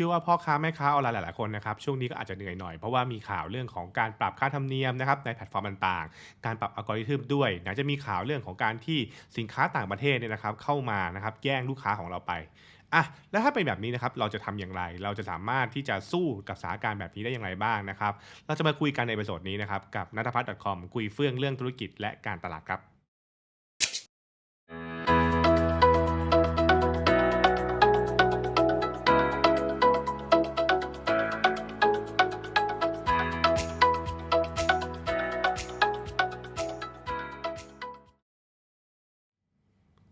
ชื่อว่าพ่อค้าแม่ค้าออนไลน์หลายๆคนนะครับช่วงนี้ก็อาจจะเหนื่อยหน่อยเพราะว่ามีข่าวเรื่องของการปรับค่าธรรมเนียมนะครับในแพลตฟอร์มต่างๆ การปรับอัลกอริทึมด้วยนะจะมีข่าวเรื่องของการที่สินค้าต่างประเทศเนี่ยนะครับเข้ามานะครับแย่งลูกค้าของเราไปอะแล้วถ้าเป็นแบบนี้นะครับเราจะทำอย่างไร เราจะสามารถที่จะสู้กับสถานการณ์แบบนี้ได้อย่างไรบ้างนะครับ เราจะมาคุยกันในบทสดนี้นะครับกับนัทพัฒน์ .com คุยเฟื่องเรื่องธุรกิจและการตลาดครับ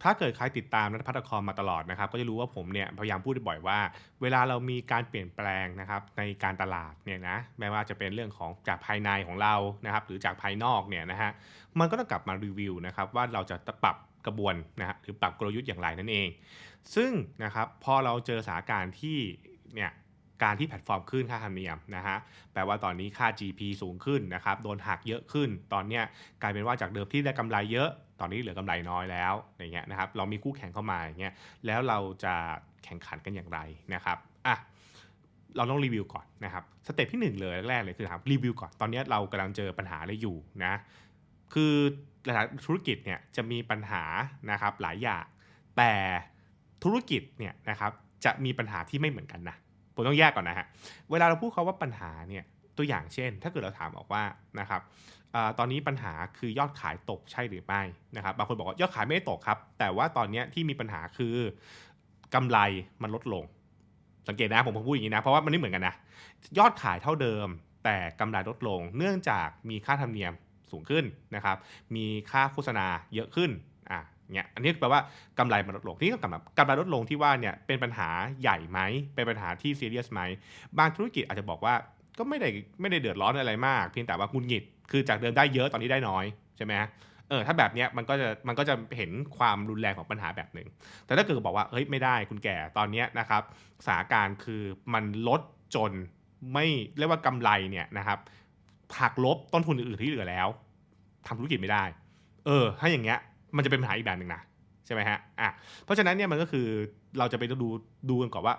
ถ้าเกิดใครติดตามนัทพัฒน์คอมมาตลอดนะครับ ก็จะรู้ว่าผมเนี่ยพยายามพูดบ่อยว่า เวลาเรามีการเปลี่ยนแปลงนะครับในการตลาดเนี่ยนะแม้ว่าจะเป็นเรื่องของจากภายในของเรานะครับ หรือจากภายนอกเนี่ยนะฮะมันก็ต้องกลับมารีวิวนะครับว่าเราจะปรับกระบวนนะฮะหรือปรับกลยุทธ์อย่างไรนั่นเอง ซึ่งนะครับพอเราเจอสถานการณ์ที่เนี่ย การที่แพลตฟอร์มขึ้นค่าธรรมเนียมนะฮะแปลว่าตอนนี้ค่า GP สูงขึ้นนะครับโดนหักเยอะขึ้น ตอนเนี้ยกลายเป็นว่าจากเดิมที่ได้กำไรเยอะ ตอนนี้เหลือกำไรน้อยแล้วอย่างเงี้ยนะครับเรามีคู่แข่งเข้ามาอย่างเงี้ยแล้วเราจะแข่งขันกันอย่างไรนะครับอะเราต้องรีวิวก่อนนะครับสเต็ปที่หนึ่งเลยแรกเลยคือถามรีวิวก่อนตอนนี้เรากำลังเจอปัญหาอะไรอยู่นะคือหลายธุรกิจเนี่ยจะมีปัญหานะครับหลายอย่างแต่ธุรกิจเนี่ยนะครับจะมีปัญหาที่ไม่เหมือนกันนะ ผมต้องแยกก่อนนะฮะ เวลาเราพูดคาว่าปัญหาเนี่ย ตัวอย่างเช่น ถ้าเกิดเราถามบอกว่านะครับอตอนนี้ปัญหาคือยอดขายตกใช่หรือไม่นะครับ บางคนบอกว่ายอดขายไม่ได้ตกครับ แต่ว่าตอนนี้ที่มีปัญหาคือกำไรมันลดลง สังเกตนะผมพูดอย่างนี้นะ เพราะว่ามันไม่เหมือนกันนะ ยอดขายเท่าเดิม แต่กำไรลดลง เนื่องจากมีค่าธรรมเนียมสูงขึ้นนะครับ มีค่าโฆษณาเยอะขึ้นอะ เนี่ยอันนี้แปลว่ากำไรมันลดลงที่กำลังกำไรลดลงที่ว่าเนี่ยเป็นปัญหาใหญ่ไหมเป็นปัญหาที่ซีเรียสไหมบางธุรกิจอาจจะบอกว่าก็ไม่ได้ไม่ได้เดือดร้อนอะไรมาก เพียงแต่ว่ากุนหงิดคือจากเดิมได้เยอะตอนนี้ได้น้อยใช่ไหมเออถ้าแบบเนี้ยมันก็จะมันก็จะเห็นความรุนแรงของปัญหาแบบหนึ่งแต่ถ้าเกิดบอกว่าเฮ้ยไม่ได้คุณแก่ตอนเนี้ยนะครับสถานการณ์คือมันลดจนไม่เรียกว่ากำไรเนี่ยนะครับหักลบต้นทุนอื่นๆที่เหลือแล้วทำธุรกิจไม่ได้ เออ ถ้าอย่างเงี้ย มันจะเป็นปัญหาอีกแบบหนึ่งนะใช่ไหมฮะอะเพราะฉะนั้นเนี่ยมันก็คือเราจะไปดูดูกันก่อนว่า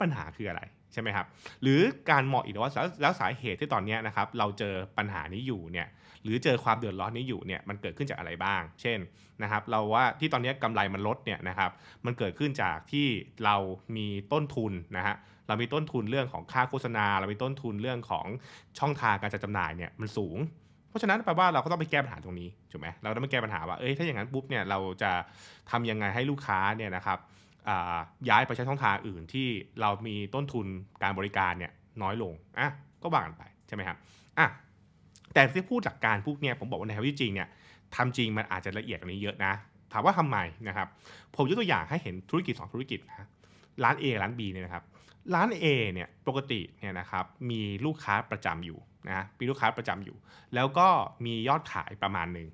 ปัญหาคืออะไรใช่ไหมครับหรือการมองอีกว่าแล้วสาเหตุที่ตอนนี้นะครับเราเจอปัญหานี้อยู่เนี่ยหรือเจอความเดือดร้อนนี้อยู่เนี่ยมันเกิดขึ้นจากอะไรบ้าง เช่นนะครับเราว่าที่ตอนนี้กำไรมันลดเนี่ยนะครับมันเกิดขึ้นจากที่เรามีต้นทุนนะฮะเรามีต้นทุนเรื่องของค่าโฆษณา เรามีต้นทุนเรื่องของช่องทางการจัดจำหน่ายเนี่ยมันสูง เพราะฉะนั้นแปลว่าเราก็ต้องไปแก้ปัญหาตรงนี้ถูกไหมเราต้องไปแก้ปัญหาว่าเอ้ยถ้าอย่างนั้นปุ๊บเนี่ยเราจะทำยังไงให้ลูกค้าเนี่ยนะครับย้ายไปใช้ช่องทางอื่นที่เรามีต้นทุนการบริการเนี่ยน้อยลงอะก็ว่ากันไปใช่ไหมครับอะแต่ที่พูดจากการพวกเนี่ยผมบอกว่าในทางที่จริงเนี่ยทำจริงมันอาจจะละเอียดกว่านี้เยอะนะ ถามว่าทำไมนะครับ ผมยกตัวอย่างให้เห็นธุรกิจ 2 ธุรกิจนะร้าน A ร้าน B เนี่ยนะครับ ร้าน A เนี่ยปกติเนี่ยนะครับมีลูกค้าประจำอยู่ นะมีลูกค้าประจำอยู่ แล้วก็มียอดขายประมาณหนึ่ง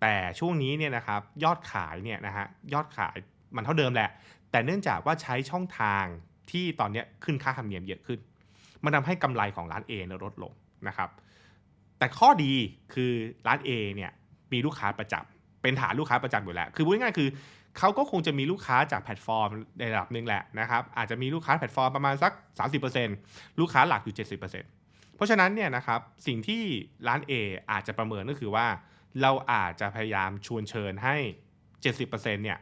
แต่ช่วงนี้เนี่ยนะครับยอดขายเนี่ยนะฮะยอดขายมันเท่าเดิมแหละ แต่เนื่องจากว่าใช้ช่องทางที่ตอนนี้ขึ้นค่าธรรมเนียมเยอะขึ้น มันทาให้กำไรของร้าน A ลดลงนะครับแต่ข้อดีคือร้าน A เนี่ยมีลูกค้าประจำเป็นฐานลูกค้าประจำอยู่แล้ว คือพูดง่ายๆคือเขาก็คงจะมีลูกค้าจากแพลตฟอร์มในระดับหนึ่งแหละนะครับอาจจะมีลูกค้าแพลตฟอร์มประมาณสัก 30%ลูกค้าหลักอยู่ 70% เพราะฉะนั้นเนี่ยนะครับสิ่งที่ร้าน A อาจจะประเมินก็คือว่า เราอาจจะพยายามชวนเชิญให้ 70%เนี่ย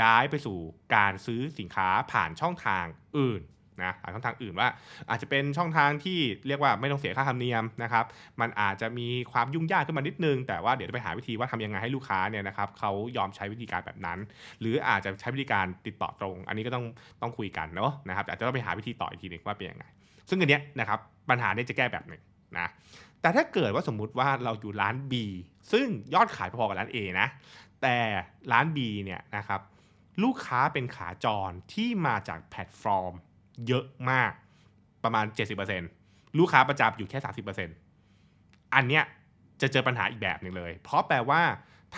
ย้ายไปสู่การซื้อสินค้าผ่านช่องทางอื่นนะผ่านช่องทางอื่นว่า อาจจะเป็นช่องทางที่เรียกว่าไม่ต้องเสียค่าธรรมเนียมนะครับ มันอาจจะมีความยุ่งยากขึ้นมานิดนึง แต่ว่าเดี๋ยวจะไปหาวิธีว่าทำยังไงให้ลูกค้าเนี่ยนะครับเขายอมใช้วิธีการแบบนั้น หรืออาจจะใช้วิธีการติดต่อตรง อันนี้ก็ต้องต้องคุยกันเนาะนะครับอาจจะต้องไปหาวิธีต่ออีกทีหนึ่งว่าเป็นยังไง ซึ่งอันเนี้ยนะครับ ปัญหานี้จะแก้แบบหนึ่งนะแต่ถ้าเกิดว่าสมมุติว่าเราอยู่ร้าน B ซึ่งยอดขายพอๆกับร้าน A นะ แต่ร้าน B เนี่ยนะครับลูกค้าเป็นขาจรที่มาจากแพลตฟอร์ม เยอะมากประมาณ 70%ลูกค้าประจำอยู่แค่ 30%อันเนี้ยจะเจอปัญหาอีกแบบหนึ่งเลย เพราะแปลว่า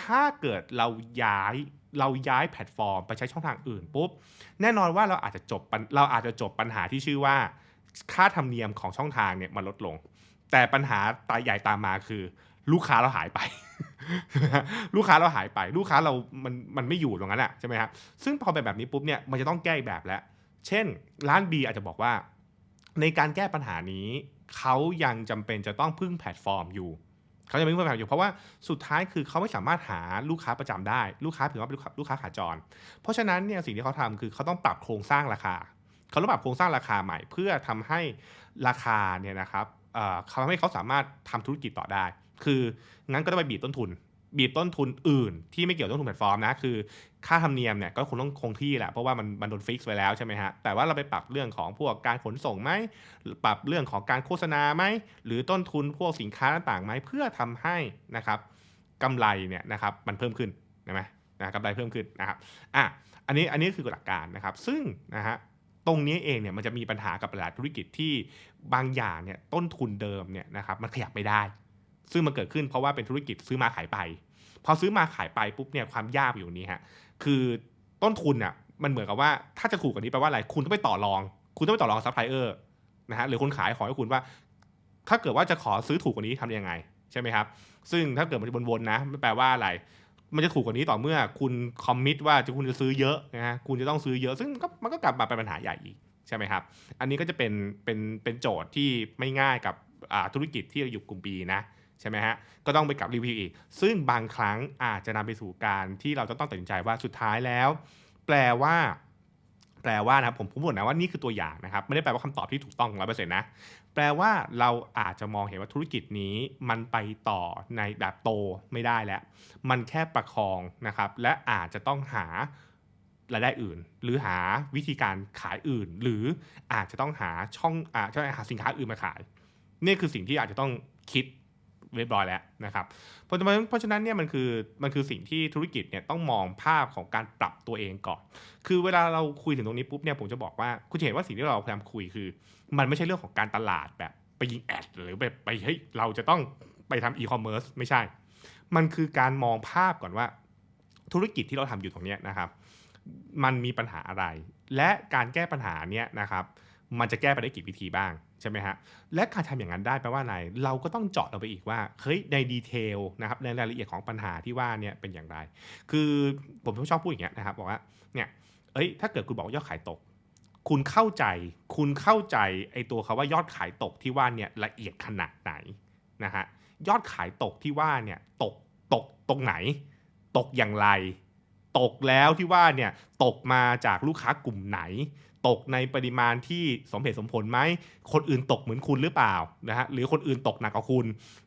ถ้าเกิดเราย้ายเราย้ายแพลตฟอร์ม ไปใช้ช่องทางอื่นปุ๊บ แน่นอนว่าเราอาจจะจบเราอาจจะจบปัญหาที่ชื่อว่า ค่าธรรมเนียมของช่องทางเนี่ยมันลดลง แต่ปัญหาตายใหญ่ตามมาคือ ลูกค้าเราหายไป ลูกค้าเราหายไป ลูกค้าเรา มันมันไม่อยู่ตรงนั้นอะใช่ไหมครับซึ่งพอเป็นแบบนี้ปุ๊บเนี่ยมันจะต้องแก้อีกแบบแล้ว เช่น ร้าน B อาจจะบอกว่า ในการแก้ปัญหานี้เขายังจำเป็นจะต้องพึ่งแพลตฟอร์มอยู่เขาจะไม่พึ่งแพลตฟอร์มอยู่เพราะว่าสุดท้ายคือเขาไม่สามารถหาลูกค้าประจำได้ ลูกค้าถือว่าเป็นลูกค้าลูกค้าขาจร เพราะฉะนั้นเนี่ยสิ่งที่เขาทำคือเขาต้องปรับโครงสร้างราคา เขาต้องปรับโครงสร้างราคาใหม่ เพื่อทำให้ราคาเนี่ยนะครับเขาทำให้เขาสามารถทำธุรกิจต่อได้ คืองั้นก็ต้องไปบีบต้นทุน บีบต้นทุนอื่น ที่ไม่เกี่ยวกับต้นทุนแพลตฟอร์มนะคือค่าธรรมเนียมเนี่ยก็คงต้องคงที่แหละเพราะว่ามันมันโดนฟิกซ์ไว้แล้วใช่ไหมฮะแต่ว่าเราไปปรับเรื่องของพวกการขนส่งไหมปรับเรื่องของการโฆษณาไหมหรือต้นทุนพวกสินค้าต่างๆไหมเพื่อทำให้นะครับกำไรเนี่ยนะครับมันเพิ่มขึ้นนะไหมนะกำไรเพิ่มขึ้นนะครับอะอันนี้อันนี้คือหลักการนะครับ ซึ่งนะฮะ ตรงนี้เองเนี่ยมันจะมีปัญหากับหลายธุรกิจที่บางอย่างเนี่ยต้นทุนเดิมเนี่ยนะครับมันขยับไม่ได้ ซึ่งมันเกิดขึ้นเพราะว่าเป็นธุรกิจซื้อมาขายไป พอซื้อมาขายไปปุ๊บเนี่ยความยากอยู่นี้ฮะคือต้นทุนอะมันเหมือนกับว่าถ้าจะถูกกว่านี้แปลว่าอะไรคุณต้องไปต่อรอง คุณต้องไปต่อรองซัพพลายเออร์นะฮะหรือคนขายขอให้คุณว่า ถ้าเกิดว่าจะขอซื้อถูกกว่านี้ทำยังไงใช่ไหมครับ ซึ่งถ้าเกิดมันจะวนๆนะไม่แปลว่าอะไร มันจะถูกกว่านี้ต่อเมื่อคุณคอมมิตว่าจะคุณจะซื้อเยอะนะฮะคุณจะต้องซื้อเยอะซึ่งก็มันก็กลับมาเป็นปัญหาใหญ่อีกใช่ไหมครับ อันนี้ก็จะเป็นเป็นเป็นโจทย์ที่ไม่ง่ายกับธุรกิจที่เราอยู่กลุ่มปีนะใช่ไหมฮะ ก็ต้องไปกลับรีวิวอีก ซึ่งบางครั้งอาจจะนำไปสู่การที่เราจะต้องตัดสินใจว่าสุดท้ายแล้ว แปลว่า แปลว่านะครับผมพูดนะว่านี่คือตัวอย่างนะครับไม่ได้แปลว่าคำตอบที่ถูกต้องร้อยเปอร์เซ็นต์นะแปลว่าเราอาจจะมองเห็นว่าธุรกิจนี้มันไปต่อในแบบโตไม่ได้แล้ว มันแค่ประคองนะครับและอาจจะต้องหารายได้อื่น หรือหาวิธีการขายอื่น หรืออาจจะต้องหาช่องอาจจะหาสินค้าอื่นมาขาย นี่คือสิ่งที่อาจจะต้องคิด เรียบร้อยแล้วนะครับเพราะฉะนั้นเพราะฉะนั้นเนี่ยมันคือมันคือสิ่งที่ธุรกิจเนี่ยต้องมองภาพของการปรับตัวเองก่อน คือเวลาเราคุยถึงตรงนี้ปุ๊บเนี่ยผมจะบอกว่าคุณจะเห็นว่าสิ่งที่เราพยายามคุยคือ มันไม่ใช่เรื่องของการตลาดแบบไปยิงแอดหรือแบบไปเฮ้ยเราจะต้องไปทำอีคอมเมิร์ซไม่ใช่ มันคือการมองภาพก่อนว่า ธุรกิจที่เราทำอยู่ตรงเนี้ยนะครับ มันมีปัญหาอะไร และการแก้ปัญหาเนี้ยนะครับ มันจะแก้ไปได้กี่วิธีบ้าง ใช่ไหมฮะและการทำอย่างนั้นได้แปลว่าอะไร เราก็ต้องเจาะลงไปอีกว่าเฮ้ยในดีเทลนะครับในรายละเอียดของปัญหาที่ว่าเนี่ยเป็นอย่างไร คือผมชอบพูดอย่างเงี้ยนะครับบอกว่าเนี่ยเอ้ยถ้าเกิดคุณบอกยอดขายตก คุณเข้าใจ คุณเข้าใจไอ้ตัวคาว่ายอดขายตกที่ว่าเนี่ยละเอียดขนาดไหนนะฮะยอดขายตกที่ว่าเนี่ยตกตกตรงไหน ตกอย่างไร ตกแล้วที่ว่าเนี่ยตกมาจากลูกค้ากลุ่มไหน ตกในปริมาณที่สมเหตุสมผลไหม คนอื่นตกเหมือนคุณหรือเปล่านะฮะหรือคนอื่นตกหนักกว่าคุณ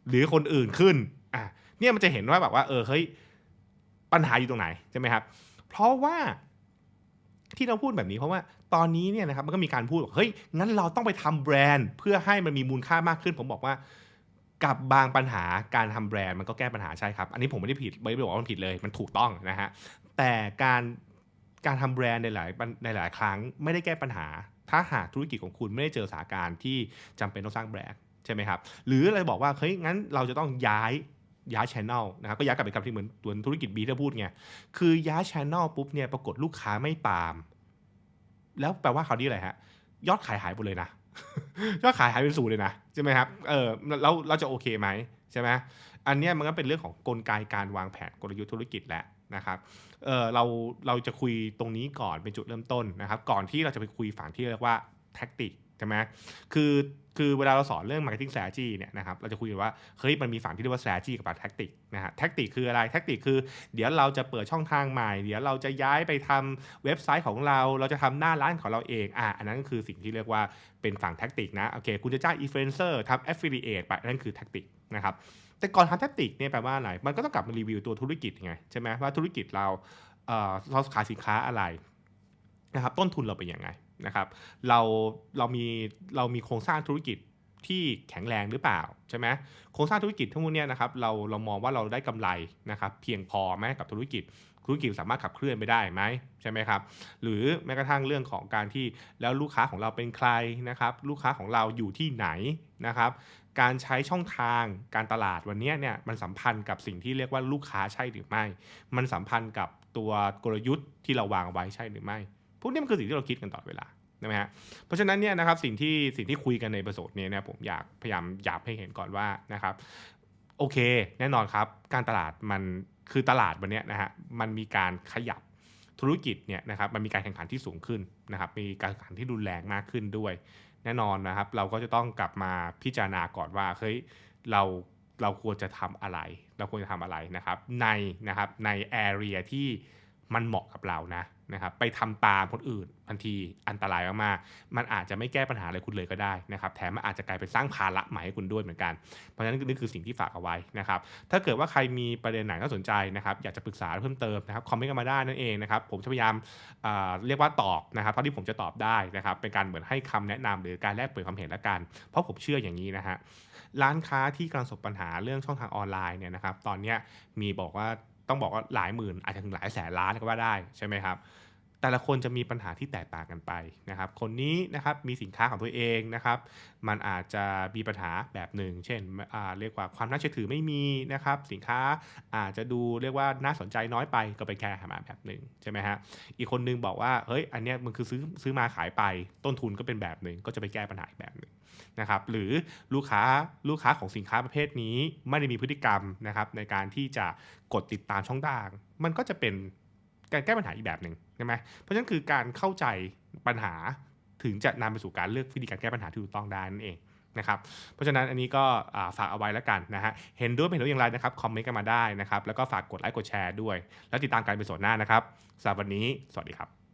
หรือคนอื่นขึ้นอะเนี่ยมันจะเห็นว่าแบบว่าเออเฮ้ยปัญหาอยู่ตรงไหนใช่ไหมครับ เพราะว่าที่เราพูดแบบนี้เพราะว่าตอนนี้เนี่ยนะครับมันก็มีการพูดบอกเฮ้ยงั้นเราต้องไปทำแบรนด์เพื่อให้มันมีมูลค่ามากขึ้น ผมบอกว่ากับบางปัญหาการทำแบรนด์มันก็แก้ปัญหาใช่ครับ อันนี้ผมไม่ได้ผิดไม่ได้บอกว่ามันผิดเลยมันถูกต้องนะฮะ แต่การการทำแบรนด์ในหลายในหลายครั้งไม่ได้แก้ปัญหา ถ้าหากธุรกิจของคุณไม่ได้เจอสถานการณ์ที่จำเป็นต้องสร้างแบรนด์ใช่ไหมครับ หรืออะไรบอกว่าเฮ้ยงั้นเราจะต้องย้ายย้ายชแนลนะครับก็ย้ายกลับไปคำที่เหมือนตัวธุรกิจบีที่พูดไงคือย้ายชแนลปุ๊บเนี่ยปรากฏลูกค้าไม่ตาม แล้วแปลว่าคราวนี้อะไรฮะยอดขายหายหมดเลยนะยอดขายหายเป็นศูนย์เลยนะใช่ไหมครับเออแล้วเราจะโอเคไหมใช่ไหมอันนี้มันก็เป็นเรื่องของกลไกการวางแผนกลยุทธ์ธุรกิจแหละ นะครับเออเราเราจะคุยตรงนี้ก่อนเป็นจุดเริ่มต้นนะครับ ก่อนที่เราจะไปคุยฝั่งที่เรียกว่าแท็กติกใช่ไหมคือคือเวลาเราสอนเรื่อง marketing strategy เนี่ยนะครับเราจะคุยว่าเฮ้ยมันมีฝั่งที่เรียกว่า strategy กับ tactic นะฮะ tactic คืออะไร tactic คือ เดี๋ยวเราจะเปิดช่องทางใหม่ เดี๋ยวเราจะย้ายไปทำเว็บไซต์ของเรา เราจะทำหน้าร้านของเราเองอะอันนั้นก็คือสิ่งที่เรียกว่าเป็นฝั่ง tactic นะโอเคคุณจะจ้าง influencer ทำ affiliate ไปอันนั้นคือ tactic นะครับ แต่ก่อนทำ tactic เนี่ยแปลว่าอะไร มันก็ต้องกลับมารีวิวตัวธุรกิจไงใช่ไหมว่าธุรกิจเราเอ่อเราขายสินค้าอะไรนะครับต้นทุนเราเป็นยังไงนะครับเราเรามีเรามีโครงสร้างธุรกิจที่แข็งแรงหรือเปล่าใช่ไหมโครงสร้างธุรกิจทั้งหมดเนี่ยนะครับเราเรามองว่าเราได้กำไรนะครับเพียงพอไหมกับธุรกิจธุรกิจสามารถขับเคลื่อนไปได้ไหมใช่ไหมครับหรือแม้กระทั่งเรื่องของการที่แล้วลูกค้าของเราเป็นใครนะครับลูกค้าของเราอยู่ที่ไหน นะครับ การใช้ช่องทางการตลาดวันนี้เนี่ยมันสัมพันธ์กับสิ่งที่เรียกว่าลูกค้าใช่หรือไม่ มันสัมพันธ์กับตัวกลยุทธ์ที่เราวางไว้ใช่หรือไม่ พวกนี้มันคือสิ่งที่เราคิดกันตลอดเวลาใช่ไหมฮะเพราะฉะนั้นเนี่ยนะครับสิ่งที่สิ่งที่คุยกันในประสบนี้เนี่ยผมอยากพยายามอยากให้เห็นก่อนว่านะครับโอเค แน่นอนครับการตลาดมันคือตลาดวันนี้นะฮะมันมีการขยับธุรกิจเนี่ยนะครับมันมีการแข่งขันที่สูงขึ้นนะครับมีการแข่งขันที่รุนแรงมากขึ้นด้วย แน่นอนนะครับ เราก็จะต้องกลับมาพิจารณาก่อนว่าเฮ้ยเราเราควรจะทำอะไร เราควรจะทำอะไรนะครับ ในนะครับใน area ที่ มันเหมาะกับเรานะนะครับไปทำตามคนอื่นทันทีอันตรายมากๆมันอาจจะไม่แก้ปัญหาอะไรคุณเลยก็ได้นะครับแถมมันอาจจะกลายเป็นสร้างภาระใหม่ให้คุณด้วยเหมือนกัน เพราะฉะนั้นนี่คือสิ่งที่ฝากเอาไว้นะครับถ้าเกิดว่าใครมีประเด็นไหนน่าสนใจนะครับอยากจะปรึกษาเพิ่มเติมนะครับคอมเมนต์กันมาได้นั่นเองนะครับผมจะพยายามอ่าเรียกว่าตอบนะครับเท่าที่ผมจะตอบได้นะครับเป็นการเหมือนให้คำแนะนำหรือการแลกเปลี่ยนความเห็นละกัน เพราะผมเชื่ออย่างนี้นะฮะร้านค้าที่กำลังประสบปัญหาเรื่องช่องทางออนไลน์เนี่ยนะครับตอนนี้มีบอกว่า ต้องบอกว่าหลายหมื่นอาจจะถึงหลายแสนล้านก็ว่าได้ใช่ไหมครับ แต่ละคนจะมีปัญหาที่แตกต่างกันไปนะครับ คนนี้นะครับมีสินค้าของตัวเองนะครับ มันอาจจะมีปัญหาแบบหนึ่ง เช่นเรียกว่าความน่าเชื่อถือไม่มีนะครับ สินค้าอาจจะดูเรียกว่าน่าสนใจน้อยไปก็ไปแก้หามาแบบหนึ่งใช่ไหมฮะ อีกคนนึงบอกว่าเฮ้ยอันเนี้ยมันคือซื้อซื้อมาขายไป ต้นทุนก็เป็นแบบหนึ่งก็จะไปแก้ปัญหาอีกแบบหนึ่งนะครับ หรือลูกค้าลูกค้าของสินค้าประเภทนี้ไม่ได้มีพฤติกรรมนะครับในการที่จะกดติดตามช่องทาง มันก็จะเป็น การแก้ปัญหาอีกแบบหนึ่งใช่ไหมเพราะฉะนั้นคือการเข้าใจปัญหาถึงจะนำไปสู่การเลือกวิธีการแก้ปัญหาที่ถูกต้องได้นั่นเองนะครับเพราะฉะนั้นอันนี้ก็ฝากเอาไว้แล้วกันนะฮะเห็นด้วยไม่เห็นด้วยอย่างไรนะครับคอมเมนต์กันมาได้นะครับแล้วก็ฝากกดไลค์กดแชร์ด้วย แล้วติดตามการเป็นส่วนหน้านะครับสำหรับวันนี้ สวัสดีครับ